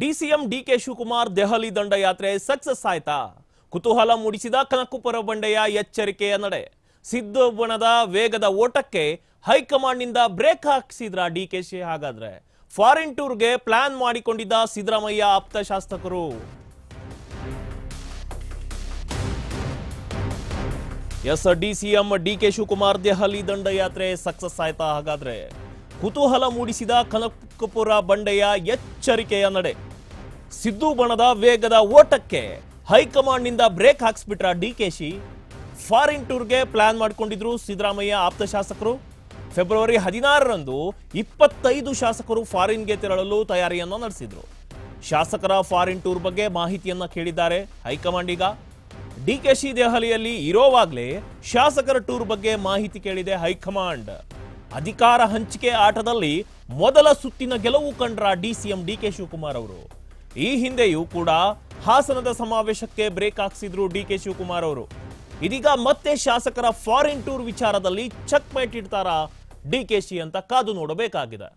DCM DK Shivakumar Delhi ದಂಡಯಾತ್ರೆ success ಆಯ್ತಾ? ಕುತೂಹಲ ಮೂಡಿಸಿದ ಕನಕಪುರ ಬಂಡೆಯ ಎಚ್ಚರಿಕೆಯ ನಡೆ. ಸಿದ್ದು ಬಣದ ವೇಗದ ಓಟಕ್ಕೆ ಹೈಕಮಾಂಡ್ನಿಂದ ಬ್ರೇಕ್ ಹಾಕಿಸಿದ್ರ ಡಿಕೆಶಿ ಹಾಗಾದ್ರೆ? ಫಾರಿನ್ ಟೂರ್ಗೆ ಪ್ಲಾನ್ ಮಾಡಿಕೊಂಡಿದ್ದ ಸಿದ್ದರಾಮಯ್ಯ ಆಪ್ತ ಶಾಸಕರು. Yes DCM DK Shivakumar Delhi ದಂಡಯಾತ್ರೆ ಸಕ್ಸಸ್ ಆಯ್ತಾ ಹಾಗಾದ್ರೆ? ಕುತೂಹಲ ಮೂಡಿಸಿದ ಕನಕಪುರ ಬಂಡೆಯ ಎಚ್ಚರಿಕೆಯ ನಡೆ. ಸಿದ್ದು ಬಣದ ವೇಗದ ಓಟಕ್ಕೆ ಹೈಕಮಾಂಡ್ನಿಂದ ಬ್ರೇಕ್ ಹಾಕ್ಸ್ಬಿಟ್ರ ಡಿಕೆಶಿ ಫಾರಿನ್ ಟೂರ್ಗೆ ಪ್ಲಾನ್ ಮಾಡ್ಕೊಂಡಿದ್ರು ಸಿದ್ದರಾಮಯ್ಯ ಆಪ್ತ ಶಾಸಕರು. ಫೆಬ್ರವರಿ ಹದಿನಾರರಂದು ಇಪ್ಪತ್ತೈದು ಶಾಸಕರು ಫಾರಿನ್ಗೆ ತೆರಳಲು ತಯಾರಿಯನ್ನು ನಡೆಸಿದ್ರು. ಶಾಸಕರ ಫಾರಿನ್ ಟೂರ್ ಬಗ್ಗೆ ಮಾಹಿತಿಯನ್ನ ಕೇಳಿದ್ದಾರೆ ಹೈಕಮಾಂಡ್ ಈಗ. ಡಿಕೆಶಿ ದೆಹಲಿಯಲ್ಲಿ ಇರೋವಾಗ್ಲೇ ಶಾಸಕರ ಟೂರ್ ಬಗ್ಗೆ ಮಾಹಿತಿ ಕೇಳಿದೆ ಹೈಕಮಾಂಡ್. ಅಧಿಕಾರ ಹಂಚಿಕೆ ಆಟದಲ್ಲಿ ಮೊದಲ ಸುತ್ತಿನ ಗೆಲುವು ಕಂಡ್ರ ಡಿಸಿಎಂ ಡಿಕೆ ಶಿವಕುಮಾರ್ ಅವರು. ಈ ಹಿಂದೆಯೂ ಕೂಡ ಹಾಸನದ ಸಮಾವೇಶಕ್ಕೆ ಬ್ರೇಕ್ ಹಾಕಿಸಿದ್ರು ಡಿ ಕೆ ಶಿವಕುಮಾರ್ ಅವರು. ಇದೀಗ ಮತ್ತೆ ಶಾಸಕರ ಫಾರಿನ್ ಟೂರ್ ವಿಚಾರದಲ್ಲಿ ಚೆಕ್ ಮೇಟ್ ಇಡ್ತಾರಾ ಶಿ ಅಂತ ಕಾದು ನೋಡಬೇಕಾಗಿದೆ.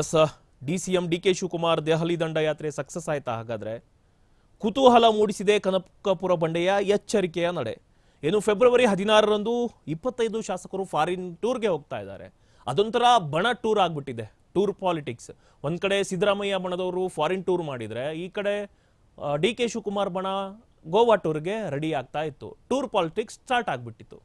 Yes, D C M, D K Shivakumar Delhi ದಂಡಯಾತ್ರೆ success ಆಯ್ತಾ? ಹಾಗಾದ್ರೆ ಕುತೂಹಲ ಮೂಡಿಸಿದೆ ಕನಕಪುರ ಬಂಡೆಯ ಎಚ್ಚರಿಕೆಯ ನಡೆ. ಏನು ಫೆಬ್ರವರಿ ಹದಿನಾರರಂದು ಇಪ್ಪತ್ತೈದು ಶಾಸಕರು ಫಾರಿನ್ ಟೂರ್ಗೆ ಹೋಗ್ತಾ ಇದ್ದಾರೆ. ಅದೊಂಥರ ಬಣ ಟೂರ್ ಆಗಿಬಿಟ್ಟಿದೆ, ಟೂರ್ ಪಾಲಿಟಿಕ್ಸ್. ಒಂದು ಕಡೆ ಸಿದ್ದರಾಮಯ್ಯ ಬಣದವರು ಫಾರಿನ್ ಟೂರ್ ಮಾಡಿದರೆ, ಈ ಕಡೆ ಡಿ ಕೆ ಶಿವಕುಮಾರ್ ಬಣ ಗೋವಾ ಟೂರ್ಗೆ ರೆಡಿ ಆಗ್ತಾ ಇತ್ತು. ಟೂರ್ ಪಾಲಿಟಿಕ್ಸ್ ಸ್ಟಾರ್ಟ್ ಆಗ್ಬಿಟ್ಟಿತ್ತು.